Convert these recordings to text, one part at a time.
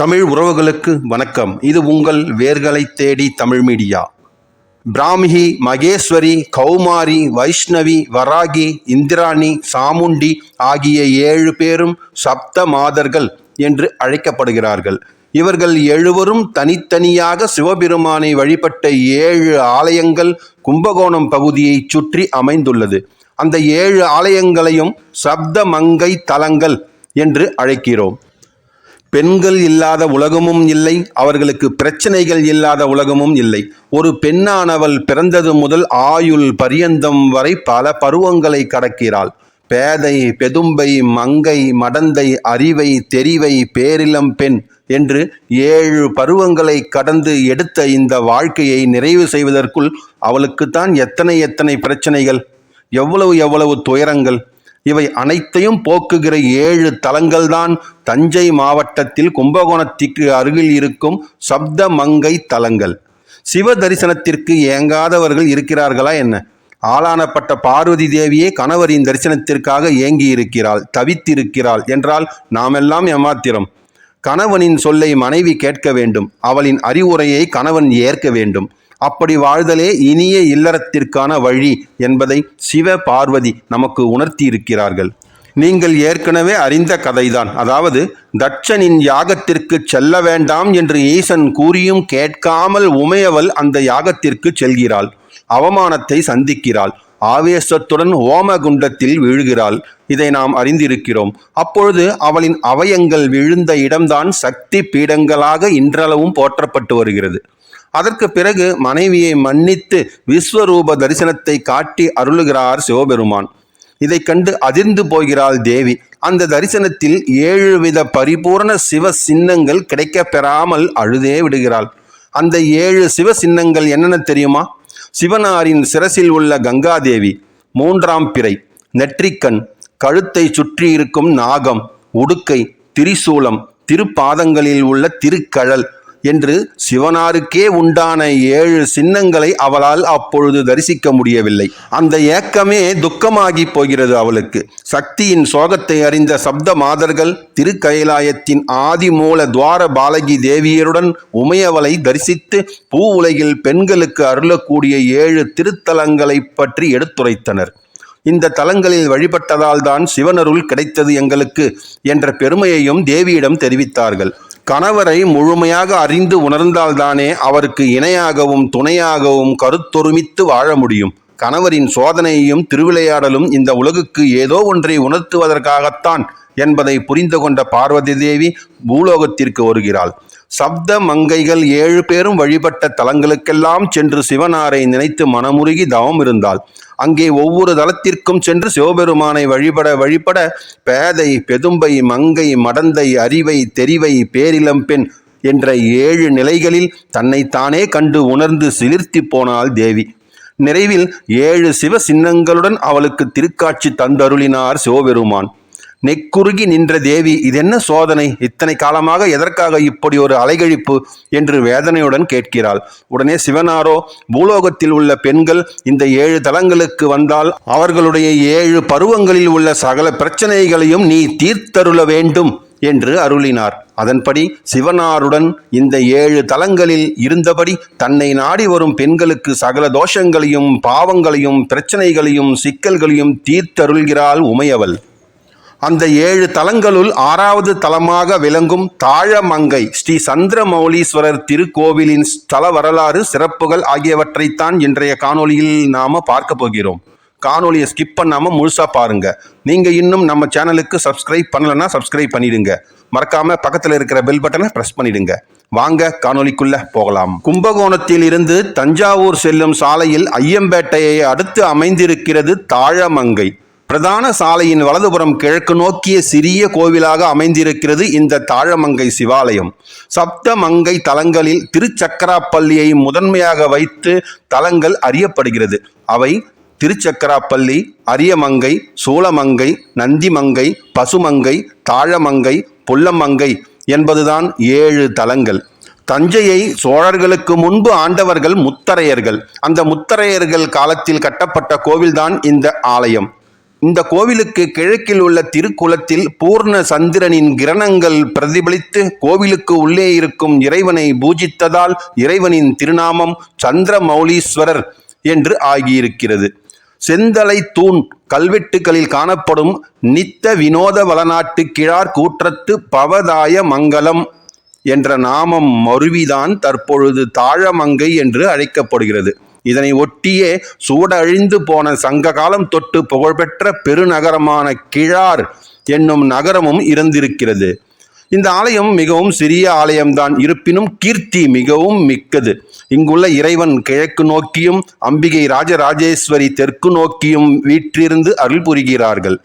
தமிழ் உறவுகளுக்கு வணக்கம். இது உங்கள் வேர்களை தேடி தமிழ் மீடியா. பிராமிகி மகேஸ்வரி கௌமாரி வைஷ்ணவி வராகி இந்திராணி சாமுண்டி ஆகிய ஏழு பேரும் சப்த மாதர்கள் என்று அழைக்கப்படுகிறார்கள். இவர்கள் எழுவரும் தனித்தனியாக சிவபெருமானை வழிபட்ட ஏழு ஆலயங்கள் கும்பகோணம் பகுதியைச் சுற்றி அமைந்துள்ளது. அந்த ஏழு ஆலயங்களையும் சப்த மங்கை தலங்கள் என்று அழைக்கிறோம். பெண்கள் இல்லாத உலகமும் இல்லை அவர்களுக்கு பிரச்சனைகள் இல்லாத உலகமும் இல்லை. ஒரு பெண்ணானவள் பிறந்தது முதல் ஆயுள் பரியந்தம் வரை பல பருவங்களை கடக்கிறாள். பேதை பெதும்பை மங்கை மடந்தை அறிவை தெரிவை பேரிளம் பெண் என்று ஏழு பருவங்களை கடந்து எடுத்த இந்த வாழ்க்கையை நிறைவு செய்வதற்குள் அவளுக்குத்தான் எத்தனை எத்தனை பிரச்சனைகள் எவ்வளவு எவ்வளவு துயரங்கள் இவை அனைத்தையும் போக்குகிற ஏழு தலங்கள்தான் தஞ்சை மாவட்டத்தில் கும்பகோணத்திற்கு அருகில் இருக்கும் சப்த மங்கை தலங்கள். சிவ தரிசனத்திற்கு ஏங்காதவர்கள் இருக்கிறார்களா என்ன? ஆளானப்பட்ட பார்வதி தேவியே கணவரின் தரிசனத்திற்காக ஏங்கி இருக்கிறாள் தவித்திருக்கிறாள் என்றால் நாமெல்லாம் ஏமாத்திரம். கணவனின் சொல்லை மனைவி கேட்க வேண்டும் அவளின் அறிவுரையை கணவன் ஏற்க வேண்டும். அப்படி வாழ்தலே இனிய இல்லறத்திற்கான வழி என்பதை சிவ பார்வதி நமக்கு உணர்த்தி இருக்கிறார்கள் நீங்கள் ஏற்கனவே அறிந்த கதைதான். அதாவது தட்சனின் யாகத்திற்கு செல்ல வேண்டாம் என்று ஈசன் கூறியும் கேட்காமல் உமையவள் அந்த யாகத்திற்கு செல்கிறாள். அவமானத்தை சந்திக்கிறாள். ஆவேசத்துடன் ஓமகுண்டத்தில் விழுகிறாள். இதை நாம் அறிந்திருக்கிறோம். அப்பொழுது அவளின் அவயங்கள் விழுந்த இடம்தான் சக்தி பீடங்களாக இன்றளவும் போற்றப்பட்டு வருகிறது. அதற்கு பிறகு மனைவியை மன்னித்து விஸ்வரூப தரிசனத்தை காட்டி அருளுகிறார் சிவபெருமான். இதை கண்டு அதிர்ந்து போகிறாள் தேவி. அந்த தரிசனத்தில் ஏழு வித பரிபூரண சிவ சின்னங்கள் கிடைக்கப் பெறாமல் அழுதே விடுகிறாள். அந்த ஏழு சிவ சின்னங்கள் என்னென்ன தெரியுமா? சிவனாரின் சிரசில் உள்ள கங்காதேவி மூன்றாம் பிறை நெற்றிக்கண் கழுத்தை சுற்றி இருக்கும் நாகம் உடுக்கை திரிசூலம் திருப்பாதங்களில் உள்ள திருக்கழல் என்று சிவனாருக்கே உண்டான ஏழு சின்னங்களை அவளால் அப்பொழுது தரிசிக்க முடியவில்லை. அந்த ஏக்கமே துக்கமாகி போகிறது அவளுக்கு. சக்தியின் சோகத்தை அறிந்த சப்த மாதர்கள் திருக்கயிலாயத்தின் ஆதிமூல துவார பாலகி தேவியருடன் உமையவளை தரிசித்து பூ உலகில் பெண்களுக்கு அருளக்கூடிய ஏழு திருத்தலங்களை பற்றி எடுத்துரைத்தனர். இந்த தலங்களில் வழிபட்டதால் தான் சிவனருள் கிடைத்தது எங்களுக்கு என்ற பெருமையையும் தேவியிடம் தெரிவித்தார்கள். கணவரை முழுமையாக அறிந்து உணர்ந்தால்தானே அவருக்கு இணையாகவும் துணையாகவும் கருத்தொருமித்து வாழ முடியும். கணவரின் சோதனையையும் திருவிளையாடலும் இந்த உலகுக்கு ஏதோ ஒன்றை உணர்த்துவதற்காகத்தான் என்பதை புரிந்து கொண்ட பார்வதி தேவி பூலோகத்திற்கு வருகிறாள். சப்த மங்கைகள் ஏழு பேரும் வழிபட்ட தலங்களுக்கெல்லாம் சென்று சிவனாரை நினைத்து மனமுருகி தவம் இருந்தாள். அங்கே ஒவ்வொரு தலத்திற்கும் சென்று சிவபெருமானை வழிபட வழிபட பேதை பெதும்பை மங்கை மடந்தை அறிவை தெரிவை பேரிளம்பெண் என்ற ஏழு நிலைகளில் தன்னைத்தானே கண்டு உணர்ந்து சிலிர்த்தி போனாள் தேவி. நிறைவில் ஏழு சிவ சின்னங்களுடன் அவளுக்கு திருக்காட்சி தந்தருளினார் சிவபெருமான். நெக்குறுகி நின்ற தேவி இதென்ன சோதனை? இத்தனை காலமாக எதற்காக இப்படி ஒரு அலைகழிப்பு? என்று வேதனையுடன் கேட்கிறாள். உடனே சிவனாரோ பூலோகத்தில் உள்ள பெண்கள் இந்த ஏழு தலங்களுக்கு வந்தால் அவர்களுடைய ஏழு பருவங்களில் உள்ள சகல பிரச்சனைகளையும் நீ தீர்த்தருள வேண்டும் என்று அருளினார். அதன்படி சிவனாருடன் இந்த ஏழு தலங்களில் இருந்தபடி தன்னை நாடி வரும் பெண்களுக்கு சகல தோஷங்களையும் பாவங்களையும் பிரச்சனைகளையும் சிக்கல்களையும் தீர்த்தருள்கிறாள் உமையவள். அந்த ஏழு தலங்களுள் ஆறாவது தலமாக விளங்கும் தாழமங்கை ஸ்ரீ சந்திரமௌலீஸ்வரர் திருக்கோவிலின் ஸ்தல வரலாறு சிறப்புகள் ஆகியவற்றைத்தான் இன்றைய காணொளியில் நாம பார்க்க போகிறோம். காணொலியை ஸ்கிப் பண்ணாமல் முழுசாக பாருங்க. நீங்கள் இன்னும் நம்ம சேனலுக்கு சப்ஸ்கிரைப் பண்ணலன்னா சப்ஸ்கிரைப் பண்ணிடுங்க. மறக்காம பக்கத்தில் இருக்கிற பெல் பட்டனை ப்ரெஸ் பண்ணிடுங்க. வாங்க காணொலிக்குள்ள போகலாம். கும்பகோணத்தில் இருந்து தஞ்சாவூர் செல்லும் சாலையில் ஐயம்பேட்டையை அடுத்து அமைந்திருக்கிறது தாழமங்கை பிரதான சாலையின் வலதுபுறம் கிழக்கு நோக்கிய சிறிய கோவிலாக அமைந்திருக்கிறது இந்த தாழமங்கை சிவாலயம். சப்தமங்கை தலங்களில் திருச்சக்கராப்பள்ளியை முதன்மையாக வைத்து தலங்கள் அறியப்படுகிறது. அவை திருச்சக்கராப்பள்ளி அரியமங்கை சூளமங்கை நந்திமங்கை பசுமங்கை தாழமங்கை புல்லமங்கை என்பதுதான் ஏழு தலங்கள். தஞ்சையை சோழர்களுக்கு முன்பு ஆண்டவர்கள் முத்தரையர்கள். அந்த முத்தரையர்கள் காலத்தில் கட்டப்பட்ட கோவில்தான் இந்த ஆலயம். இந்த கோவிலுக்கு கிழக்கில் உள்ள திருக்குளத்தில் பூர்ண சந்திரனின் கிரணங்கள் பிரதிபலித்து கோவிலுக்கு உள்ளே இருக்கும் இறைவனை பூஜித்ததால் இறைவனின் திருநாமம் சந்திரமௌலீஸ்வரர் என்று ஆகியிருக்கிறது. செந்தலை தூண் கல்வெட்டுகளில் காணப்படும் நித்த வினோத வளநாட்டு கிழார் கூற்றத்து பவதாய மங்கலம் என்ற நாமம் மருவிதான் தற்பொழுது தாழமங்கை என்று அழைக்கப்படுகிறது. இதனை ஒட்டியே சூடழிந்து போன சங்க காலம் தொட்டு புகழ்பெற்ற பெருநகரமான கிழார் என்னும் நகரமும் இருந்திருக்கிறது. இந்த ஆலயம் மிகவும் சிறிய ஆலயம்தான். இருப்பினும் கீர்த்தி மிகவும் மிக்கது. இங்குள்ள இறைவன் கிழக்கு நோக்கியும் அம்பிகை ராஜராஜேஸ்வரி தெற்கு நோக்கியும் வீற்றிருந்து அருள் புரிகிறார்கள்.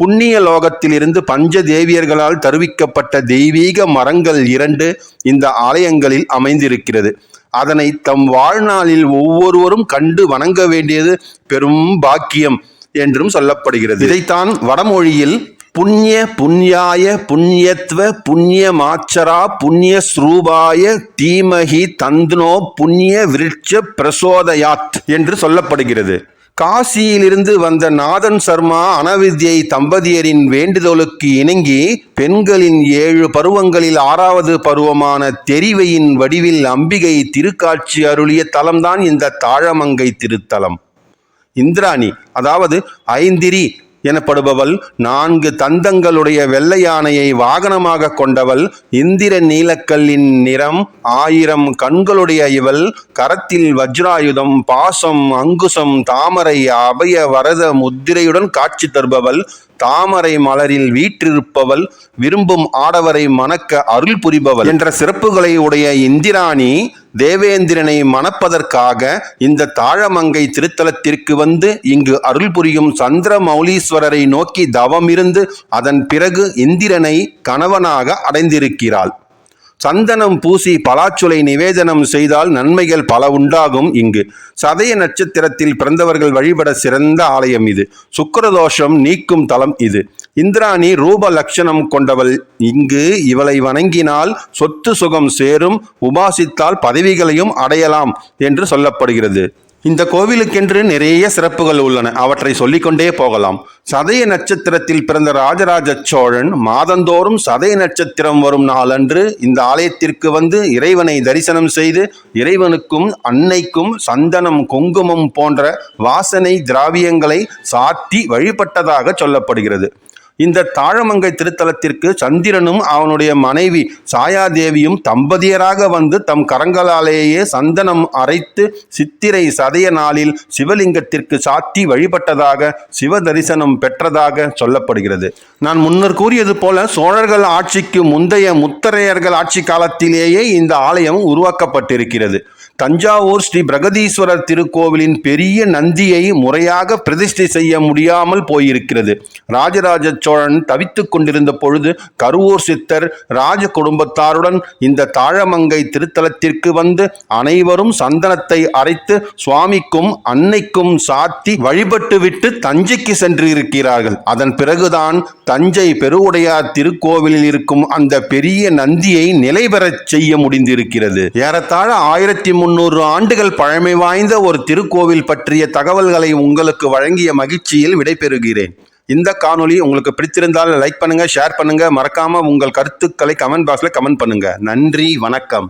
புண்ணிய லோகத்திலிருந்து பஞ்ச தேவியர்களால் தருவிக்கப்பட்ட தெய்வீக மரங்கள் இரண்டு இந்த ஆலயங்களில் அமைந்திருக்கிறது. அதனை தம் வாழ்நாளில் ஒவ்வொருவரும் கண்டு வணங்க வேண்டியது பெரும் பாக்கியம் என்றும் சொல்லப்படுகிறது. இதைத்தான் வடமொழியில் புண்ணிய புண்ணியாய புண்ணியத்வ புண்ணிய மாச்சரா புண்ணிய ஸ்ரூபாய தீமகி தந்த்னோ புண்ணிய விருட்ச பிரசோதயாத் என்று சொல்லப்படுகிறது. காசியிலிருந்து வந்த நாதன் சர்மா அனவித்யை தம்பதியரின் வேண்டுதோலுக்கு இணங்கி பெண்களின் ஏழு பருவங்களில் ஆறாவது பருவமான தெரிவையின் வடிவில் அம்பிகை திருக்காட்சி அருளிய தலம்தான் இந்த தாழமங்கை திருத்தலம். இந்திராணி அதாவது ஐந்திரி எனப்படுபவள் நான்கு தந்தங்களுடைய வெள்ளை யானையை வாகனமாக கொண்டவள். இந்திர நீலக்கல்லின் நிறம் ஆயிரம் கண்களுடைய இவள். கரத்தில் வஜ்ராயுதம் பாசம் அங்குசம் தாமரை அபய வரத முத்திரையுடன் காட்சி தருபவள். தாமரை மலரில் வீற்றிருப்பவள். விரும்பும் ஆடவரை மணக்க அருள் புரிபவள். என்ற சிறப்புகளை உடைய இந்திராணி தேவேந்திரனை மணப்பதற்காக இந்த தாழமங்கை திருத்தலத்திற்கு வந்து இங்கு அருள் புரியும் சந்திரமௌலீஸ்வரரை நோக்கி தவமிருந்து அதன் பிறகு இந்திரனை கணவனாக அடைந்திருக்கிறாள். சந்தனம் பூசி பலாச்சுளை நிவேதனம் செய்தால் நன்மைகள் பல உண்டாகும் இங்கு. சதய நட்சத்திரத்தில் பிறந்தவர்கள் வழிபட சிறந்த ஆலயம் இது. சுக்கரதோஷம் நீக்கும் தலம் இது. இந்திராணி ரூப லட்சணம் கொண்டவள் இங்கு இவளை வணங்கினால் சொத்து சுகம் சேரும். உபாசித்தால் பதவிகளையும் அடையலாம் என்று சொல்லப்படுகிறது. இந்த கோவிலுக்கென்று நிறைய சிறப்புகள் உள்ளன. அவற்றை சொல்லிக்கொண்டே போகலாம். சதய நட்சத்திரத்தில் பிறந்த ராஜராஜ சோழன் மாதந்தோறும் சதய நட்சத்திரம் வரும் நாளன்று இந்த ஆலயத்திற்கு வந்து இறைவனை தரிசனம் செய்து இறைவனுக்கும் அன்னைக்கும் சந்தனம் குங்குமம் போன்ற வாசனை திராவியங்களை சாத்தி வழிபட்டதாக சொல்லப்படுகிறது. இந்த தாழமங்கை திருத்தலத்திற்கு சந்திரனும் அவனுடைய மனைவி சாயாதேவியும் தம்பதியராக வந்து தம் கரங்களாலேயே சந்தனம் அரைத்து சித்திரை சதய நாளில் சிவலிங்கத்திற்கு சாத்தி வழிபட்டதாக சிவ தரிசனம் பெற்றதாக சொல்லப்படுகிறது. நான் முன்னர் கூறியது போல சோழர்கள் ஆட்சிக்கு முந்தைய முத்தரையர்கள் ஆட்சி காலத்திலேயே இந்த ஆலயம் உருவாக்கப்பட்டிருக்கிறது. தஞ்சாவூர் ஸ்ரீ பிரகதீஸ்வரர் திருக்கோவிலின் பெரிய நந்தியை முறையாக பிரதிஷ்டை செய்ய முடியாமல் போயிருக்கிறது. ராஜராஜ சோழன் தவித்துக் கொண்டிருந்த பொழுது கருவூர் சித்தர் ராஜ குடும்பத்தாருடன் இந்த தாழமங்கை திருத்தலத்திற்கு வந்து அனைவரும் சந்தனத்தை அரைத்து சுவாமிக்கும் அன்னைக்கும் சாத்தி வழிபட்டுவிட்டு தஞ்சைக்கு சென்று இருக்கிறார்கள் அதன் பிறகுதான் தஞ்சை பெருவுடையார் திருக்கோவிலில் இருக்கும் அந்த பெரிய நந்தியை நிலை பெறச் செய்ய முடிந்திருக்கிறது. ஏறத்தாழ ஆயிரத்தி முன்னூறு ஆண்டுகள் பழமை வாய்ந்த ஒரு திருக்கோவில் பற்றிய தகவல்களை உங்களுக்கு வழங்கிய மகிழ்ச்சியில் விடைபெறுகிறேன். இந்த காணொலி உங்களுக்கு பிடித்திருந்தால் லைக் பண்ணுங்க ஷேர் பண்ணுங்க. மறக்காம உங்கள் கருத்துக்களை கமெண்ட் பாக்ஸில் கமெண்ட் பண்ணுங்க. நன்றி வணக்கம்.